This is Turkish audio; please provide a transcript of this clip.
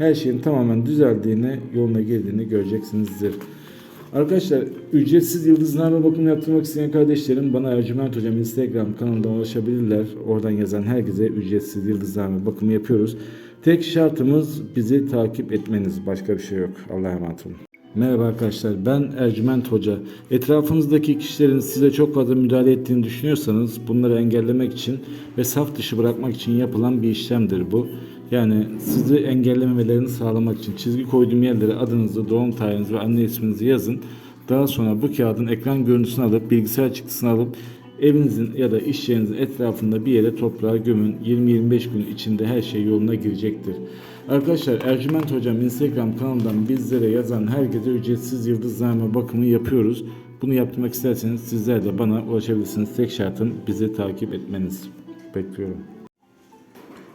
her şeyin tamamen düzeldiğini, yoluna girdiğini göreceksinizdir. Arkadaşlar ücretsiz yıldızlarla bakım yaptırmak isteyen kardeşlerim bana Ercüment Hocam Instagram kanalından ulaşabilirler. Oradan yazan herkese ücretsiz yıldızlarla bakımı yapıyoruz. Tek şartımız bizi takip etmeniz. Başka bir şey yok. Allah'a emanet olun. Merhaba arkadaşlar ben Ercüment Hoca. Etrafınızdaki kişilerin size çok fazla müdahale ettiğini düşünüyorsanız bunları engellemek için ve saf dışı bırakmak için yapılan bir işlemdir bu. Yani sizi engellememelerini sağlamak için çizgi koyduğum yerlere adınızı, doğum tarihinizi ve anne isminizi yazın. Daha sonra bu kağıdın ekran görüntüsünü alıp bilgisayar çıktısını alıp evinizin ya da iş yerinizin etrafında bir yere toprağa gömün. 20-25 gün içinde her şey yoluna girecektir. Arkadaşlar Ercüment Hocam Instagram kanalından bizlere yazan herkese ücretsiz yıldızlarma bakımı yapıyoruz. Bunu yaptırmak isterseniz sizler de bana ulaşabilirsiniz. Tek şartım bizi takip etmeniz. Bekliyorum.